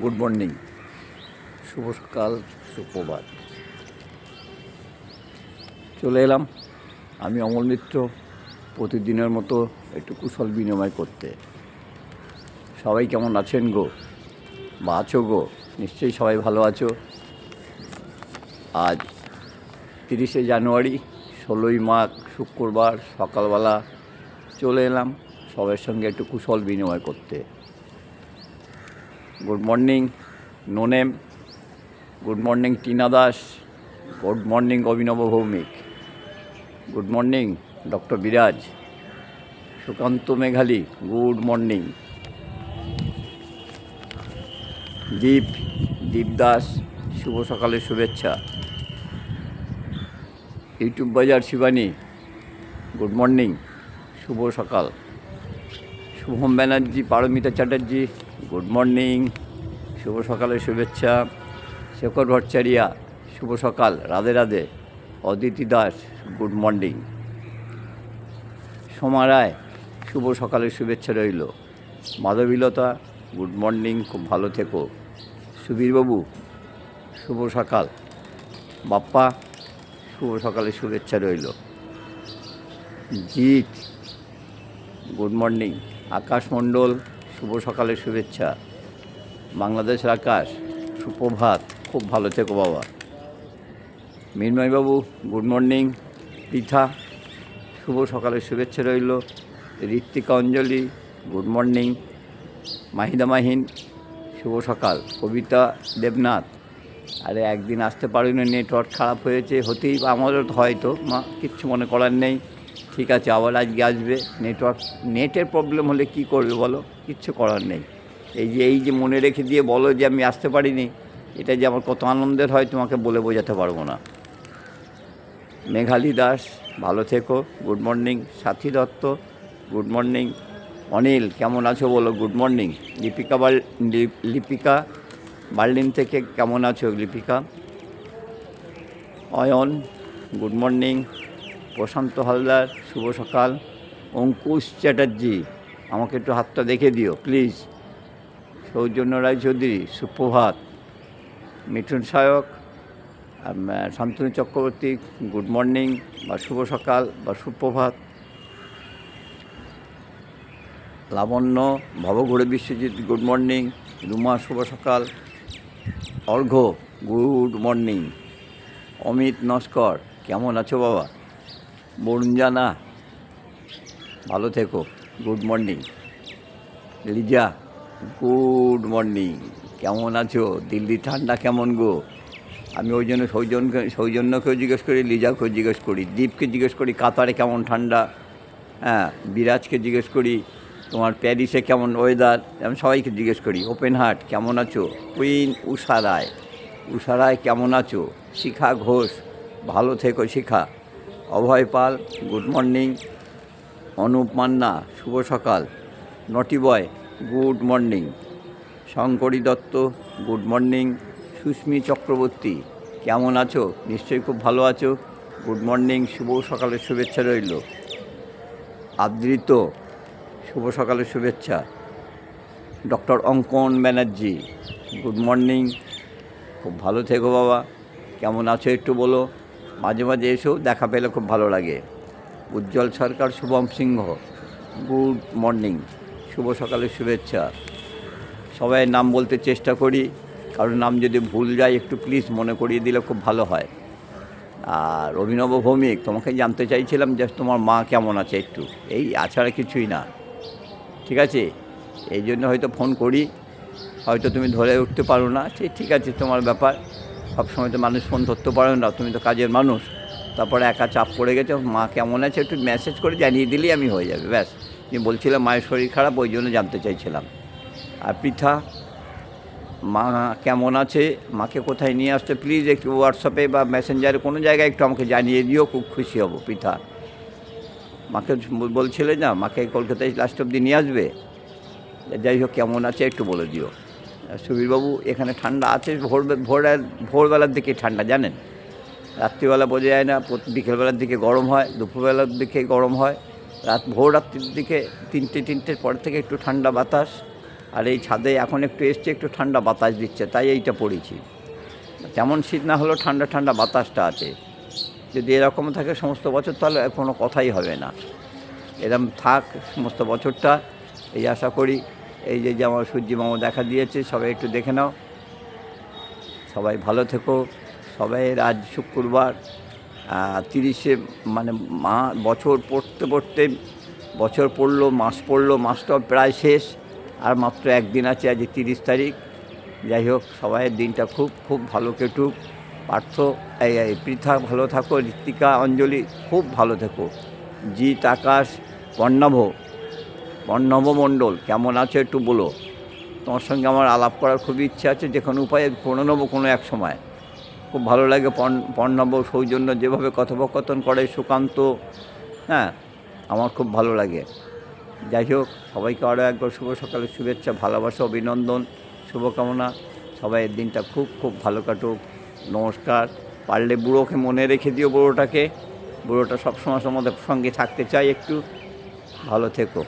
Good morning. শুভ সকাল সুপ্রভাত চলে এলাম আমি অমল মিত্র, প্রতিদিনের মতো একটু কুশল বিনিময় করতে। সবাই কেমন আছেন গো? বা আছো গো? নিশ্চয়ই সবাই ভালো আছো। আজ তিরিশে জানুয়ারি, ষোলোই মাঘ, শুক্রবার, সকালবেলা চলে এলাম সবার সঙ্গে একটু কুশল বিনিময় করতে। Good morning no name good morning Tina Das good morning Abhinav Bhowmik good morning doctor Biraj Sukanta Meghali good morning Deep Deep Das শুভ সকালের শুভেচ্ছা YouTube Bazar Shivani good morning শুভ সকাল শুভম ব্যানার্জি পারমিতা চ্যাটার্জি গুড মর্নিং, শুভ সকালের শুভেচ্ছা। শেখর ভট্টাচারিয়া, শুভ সকাল, Radhe Radhe. Aditi Das, good morning. Soma Roy, শুভ সকালের শুভেচ্ছা রইল। মাধবীলতা, গুড মর্নিং, খুব ভালো থেকো। সুবীরবাবু, শুভ সকাল। বাপ্পা, শুভ সকালের শুভেচ্ছা রইল। Jeet, good morning. আকাশ মণ্ডল শুভ সকালের শুভেচ্ছা। বাংলাদেশের আকাশ, সুপ্রভাত। খুব ভালো থেকো বাবা। মিনময়বাবু, গুড মর্নিং। পৃথা শুভ সকালের শুভেচ্ছা রইল। Ritwika Anjali, good morning. Mahida Mahin, শুভ সকাল। কবিতা দেবনাথ। আরে একদিন আসতে পারিনি, নেটওয়ার্ক খারাপ হয়েছে। হতেই আমারও হয়তো, মা কিচ্ছু মনে করার নেই। ঠিক আছে, আবার আজকে আসবে। নেটওয়ার্ক নেটের প্রবলেম হলে কি করবে বলো? কিচ্ছু করার নেই। এই যে এই যে মনে রেখে দিয়ে বলো যে আমি আসতে পারিনি, এটা যে আমার কত আনন্দের হয়, তোমাকে বলে বোঝাতে পারব না। মেঘালী দাস, ভালো থেকো। গুড মর্নিং সাথী দত্ত। গুড মর্নিং অনিল, কেমন আছো বলো? Good morning Lipika Bal Lipika Berlin থেকে কেমন আছো, লিপিকা? অয়ন গুড মর্নিং প্রশান্ত হালদার, শুভ সকাল। অঙ্কুশ চ্যাটার্জি, আমাকে একটু হাতটা দেখে দিও, প্লিজ। সৌজন্য রায়চৌধুরী, সুপ্রভাত। মিঠুন সায়ক শান্তনু চক্রবর্তী, গুড মর্নিং, বা শুভ সকাল, বা সুপ্রভাত। লাবণ্য, ভবঘুরে বিশ্বজিৎ, গুড মর্নিং। রুমা, শুভ সকাল। Arghya, good morning. Amit Naskar, কেমন আছো বাবা? বরুণ জানা ভালো থেকো good morning Liza good morning কেমন আছো? দিল্লি ঠান্ডা কেমন গো? আমি ওই জন্য সৌজনকে, সৌজন্যকেও জিজ্ঞেস করি, লিজাকেও জিজ্ঞেস করি, দীপকে জিজ্ঞেস করি, কাতারে কেমন ঠান্ডা? হ্যাঁ বিরাজকে জিজ্ঞেস করি, তোমার প্যারিসে কেমন ওয়েদার আমি সবাইকে জিজ্ঞেস করি ওপেন হার্ট কেমন আছো? কুইন উষা রায় উষা রায় কেমন আছো? শিখা ঘোষ, ভালো থেকো শিখা। Abhay Pal, good morning. Anup Manna, শুভ সকাল। Naughty boy, good morning. Shankari Dutta, good morning. Susmi Chakraborty, কেমন আছো? নিশ্চয়ই খুব ভালো আছো। গুড মর্নিং, শুভ সকালের শুভেচ্ছা রইল। আদৃত শুভ সকালের শুভেচ্ছা। ডক্টর অঙ্কন ব্যানার্জি, গুড মর্নিং। খুব ভালো থেকো বাবা। কেমন আছো একটু বলো। মাঝে মাঝে এসেও দেখা পেলে খুব ভালো লাগে। উজ্জ্বল সরকার শুভম সিংহ, গুড মর্নিং, শুভ সকালের শুভেচ্ছা। সবাই নাম বলতে চেষ্টা করি, কারোর নাম যদি ভুল যায় একটু প্লিজ মনে করিয়ে দিলে খুব ভালো হয়। আর অভিনব ভৌমিক, তোমাকে জানতে চাইছিলাম যে তোমার মা কেমন আছে একটু। এই আছাড়া কিছুই না। ঠিক আছে? এই জন্য হয়তো ফোন করি। হয়তো তুমি ধরে উঠতে পারো না। সে ঠিক আছে, তোমার ব্যাপার। সবসময় তো মানুষ ফোন ধরতে পারো না, তুমি তো কাজের মানুষ। তারপরে একা চাপ পড়ে গেছে, মা কেমন আছে একটু মেসেজ করে জানিয়ে দিলেই আমি হয়ে যাবে, ব্যাস। তুমি বলছিলাম, মায়ের শরীর খারাপ, ওই জন্য জানতে চাইছিলাম। আর পৃথা, মা কেমন আছে? মাকে কোথায় নিয়ে আসতে? প্লিজ একটু হোয়াটসঅ্যাপে বা মেসেঞ্জারে কোনো জায়গায় একটু আমাকে জানিয়ে দিও, খুব খুশি হব, পৃথা। মাকে বলছিলে না, মাকে কলকাতায় লাস্ট অব্দি নিয়ে আসবে? যাই হোক, কেমন আছে একটু বলে দিও। সুবীরবাবু এখানে ঠান্ডা আছে, ভোর ভোর ভোরবেলার দিকে ঠান্ডা, জানেন? রাত্রিবেলা বোঝা যায় না বিকেলবেলার দিকে গরম হয়, দুপুরবেলার দিকে গরম হয়। রাত ভোর রাত্রির দিকে তিনটে, তিনটের পর থেকে একটু ঠান্ডা বাতাস, আর এই ছাদে এখন একটু এসছে, একটু ঠান্ডা বাতাস দিচ্ছে, তাই এইটা পড়েছি। তেমন শীত না হলেও ঠান্ডা ঠান্ডা বাতাসটা আছে। যদি এরকম থাকে সমস্ত বছর, তাহলে কোনো কথাই হবে না। এরকম থাক সমস্ত বছরটা, এই আশা করি। এই যে যে আমার সূর্যি মামা দেখা দিয়েছে, সবাই একটু দেখে নাও। সবাই ভালো থেকো। সবাই আজ শুক্রবার তিরিশে মানে মা, বছর পড়তে পড়তে, বছর পড়ল, মাস পড়ল, মাসটাও প্রায় শেষ, আর মাত্র একদিন আছে আজ তিরিশ তারিখ। যাই হোক সবাইয়ের দিনটা খুব খুব ভালো কেটুক। পার্থ, এই এই, পৃথা, ভালো থাকো। ঋত্বিকা, অঞ্জলি, খুব ভালো থেকো। জিৎ, আকাশ পর্ণাভ পর্ণব মণ্ডল কেমন আছো একটু বলো। তোমার সঙ্গে আমার আলাপ করার খুব ইচ্ছে আছে যে কোনো উপায়ে করে নেব কোনো এক সময়। খুব ভালো লাগে পর্ণ- পর্ণব সৌজন্য যেভাবে কথোপকথন করে, সুকান্ত হ্যাঁ আমার খুব ভালো লাগে। যাই হোক, সবাইকে আরও একবার শুভ সকালের শুভেচ্ছা, ভালোবাসা, অভিনন্দন, শুভকামনা। সবাই দিনটা খুব খুব ভালো কাটুক। নমস্কার। পারলে বুড়োকে মনে রেখে দিও বুড়োটাকে। বুড়োটা সবসময় তোমাদের সঙ্গে থাকতে চাই একটু। ভালো থেকো।